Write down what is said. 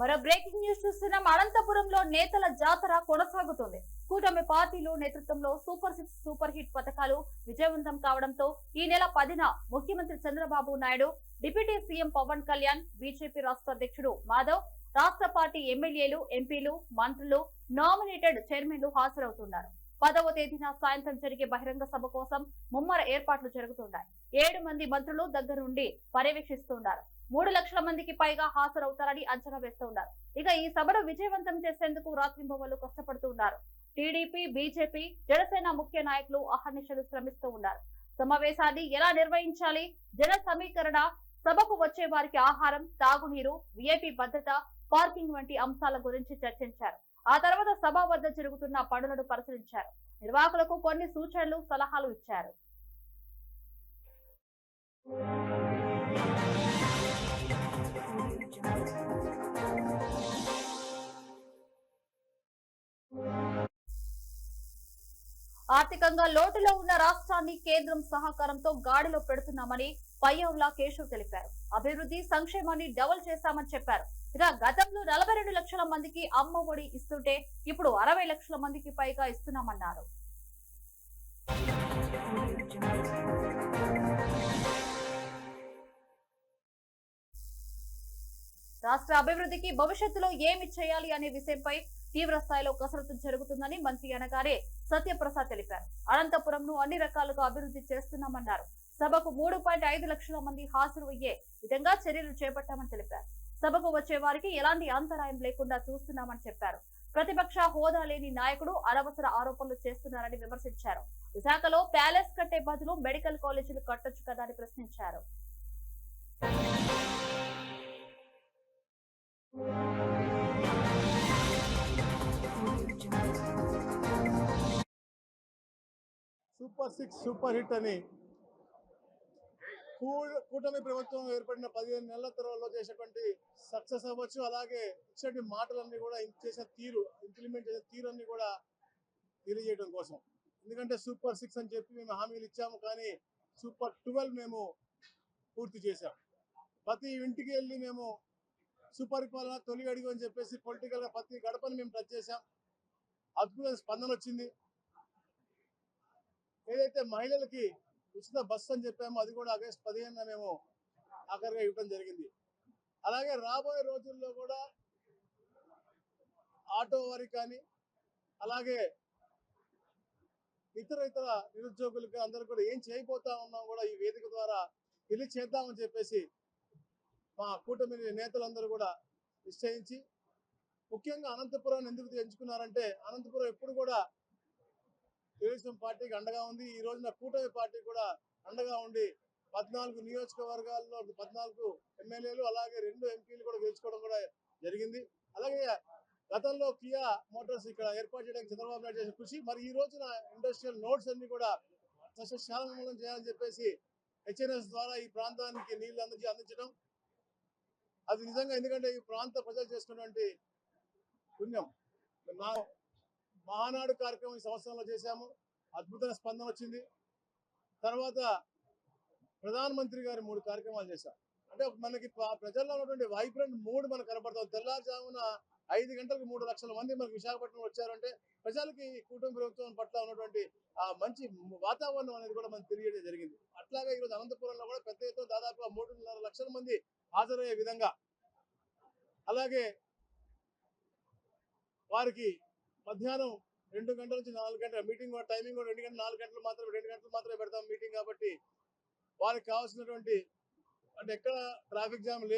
మరో breaking news చూస్తున్నాం. అనంతపురంలో నేతల జాతర కొనసాగుతుంది. కూటమి పార్టీలు నేతృత్వంలో సూపర్ సిక్స్ సూపర్ హిట్ పథకాలు విజయవంతం కావడంతో ఈ నెల పదిన ముఖ్యమంత్రి Chandrababu Naidu deputy CM Pawan Kalyan BJP రాష్ట్ర అధ్యక్షుడు మాధవ్ రాష్ట్ర పార్టీ ఎమ్మెల్యేలు ఎంపీలు మంత్రులు నామినేటెడ్ చైర్మన్లు హాజరవుతున్నారు. పదవ తేదీన సాయంత్రం జరిగే బహిరంగ సభ కోసం ముమ్మర ఏర్పాట్లు జరుగుతున్నాయి. ఏడు మంది మంత్రులు దగ్గరుండి పర్యవేక్షిస్తున్నారు. మూడు లక్షల మందికి పైగా హాజరవుతారని అంచనా వేస్తున్నారు. ఇక ఈ సభను విజయవంతం చేసేందుకు రాత్రింబవళ్ళు కష్టపడుతున్నారు టీడీపీ బీజేపీ జనసేన ముఖ్య నాయకులు అహర్నిశలు శ్రమిస్తూ ఉన్నారు. సమావేశాన్ని ఎలా నిర్వహించాలి? జన సమీకరణ సభకు వచ్చే వారికి ఆహారం తాగునీరు విఐపి భద్రత పార్కింగ్ వంటి అంశాల గురించి చర్చించారు. ఆ తర్వాత సభ వద్ద జరుగుతున్న పనులను పరిశీలించారు. నిర్వాహకులకు కొన్ని సూచనలు సలహాలు ఇచ్చారు. ఆర్థికంగా లోటులో ఉన్న రాష్ట్రాన్ని కేంద్రం సహకారంతో గాడిలో పెడుతున్నామని పయ్యవులా కేశవ్ తెలిపారు. అభివృద్ధి సంక్షేమాన్ని డబుల్ చేశామని చెప్పారు. ఇక గతంలో నలభై రెండు లక్షల మందికి అమ్మ ఒడి ఇస్తుంటే ఇప్పుడు అరవై లక్షల మందికి పైగా ఇస్తున్నామన్నారు. రాష్ట్ర అభివృద్ధికి భవిష్యత్తులో ఏమి చేయాలి అనే విషయంపై తీవ్ర స్థాయిలో కసరత్తు జరుగుతుందని మంత్రి అనగానే సత్యప్రసాద్ తెలిపారు. అనంతపురం ను అన్ని రకాలుగా అభివృద్ధి చేస్తున్నామన్నారు. సభకు మూడు పాయింట్ ఐదు లక్షల మంది హాజరు అయ్యే విధంగా చర్యలు చేపట్టామని తెలిపారు. సభకు వచ్చే వారికి ఎలాంటి అంతరాయం లేకుండా చూస్తున్నామని చెప్పారు. ప్రతిపక్ష హోదా లేని నాయకుడు అనవసర ఆరోపణలు చేస్తున్నారని విమర్శించారు. విశాఖలో ప్యాలెస్ కట్టే బదులు మెడికల్ కాలేజీలు కట్టొచ్చు కదా అని ప్రశ్నించారు. సూపర్ సిక్స్ సూపర్ హిట్ అని కూ- కూటమి ప్రభుత్వం ఏర్పడిన పదిహేను నెలల తర్వాత చేసేటువంటి సక్సెస్ అవ్వచ్చు. అలాగే ఇచ్చిన మాటలన్నీ కూడా చేసిన తీరు ఇంప్లిమెంట్ చేసిన తీరు అన్ని కూడా తెలియజేయడం కోసం. ఎందుకంటే సూపర్ సిక్స్ అని చెప్పి మేము హామీలు ఇచ్చాము కానీ సూపర్ ట్వెల్వ్ మేము పూర్తి చేశాం. ప్రతి ఇంటికి వెళ్ళి మేము సుపరిపాలన తొలి అడుగు అని చెప్పేసి పొలిటికల్గా ప్రతి గడపని మేము టచ్ చేశాం. అద్భుతమైన స్పందన వచ్చింది. ఏదైతే మహిళలకి ఉచిత బస్సు అని చెప్పామో అది కూడా ఆగస్ట్ పదిహేను మేము ఆఖరిగా ఇవ్వడం జరిగింది. అలాగే రాబోయే రోజుల్లో కూడా ఆటో వారికి కానీ అలాగే ఇతర ఇతర నిరుద్యోగులకి అందరూ కూడా ఏం చేయబోతా ఉన్నాం కూడా ఈ వేదిక ద్వారా తెలియచేద్దామని చెప్పేసి మా కూటమి నేతలందరూ కూడా నిశ్చయించి ముఖ్యంగా అనంతపురాన్ని ఎందుకు ఎంచుకున్నారంటే అనంతపురం ఎప్పుడు కూడా తెలుగుదేశం పార్టీకి అండగా ఉంది. ఈ రోజున కూటమి పార్టీ కూడా అండగా ఉండి పద్నాలుగు నియోజకవర్గాల్లో పద్నాలుగు ఎమ్మెల్యేలు అలాగే రెండు ఎంపీలు కూడా గెలుచుకోవడం కూడా జరిగింది. అలాగే గతంలో కియా మోటార్స్ ఇక్కడ ఏర్పాటు చేయడానికి చంద్రబాబు నాయుడు చేసిన కృషి మరి ఈ రోజున ఇండస్ట్రియల్ నోట్స్ అన్ని కూడా సస్యశాలంగా చేయాలని చెప్పేసి హెచ్ఎన్ఎస్ ద్వారా ఈ ప్రాంతానికి నీళ్ళు అందించి అందించడం. అది నిజంగా ఎందుకంటే ఈ ప్రాంత ప్రజలు చేసుకున్నటువంటి పుణ్యం. నా మహానాడు కార్యక్రమం ఈ సంవత్సరంలో చేశాము. అద్భుతమైన స్పందన వచ్చింది. తర్వాత ప్రధానమంత్రి గారు మూడు కార్యక్రమాలు చేశారు అంటే మనకి ప్రజల్లో ఉన్నటువంటి వైబ్రెంట్ మూడ్ మనకు కనపడుతుంది. తెల్లారుజామున ఐదు గంటలకు మూడు లక్షల మంది మనకు విశాఖపట్నం వచ్చారంటే ప్రజలకి కుటుంబ ప్రభుత్వం పట్ల ఉన్నటువంటి ఆ మంచి వాతావరణం అనేది కూడా మనకు తెలియడం జరిగింది. అట్లాగే ఈరోజు అనంతపురంలో కూడా పెద్ద ఎత్తున దాదాపు మూడున్నర లక్షల మంది హాజరయ్యే విధంగా అలాగే వారికి మధ్యాహ్నం రెండు గంటల నుంచి నాలుగు గంటల మీటింగ్ టైమింగ్ కూడా రెండు గంటలు నాలుగు గంటలు మాత్రమే రెండు గంటలు మాత్రమే పెడతాం మీటింగ్ కాబట్టి వారికి కావాల్సినటువంటి అంటే ఎక్కడ ట్రాఫిక్ జామ్ లేదు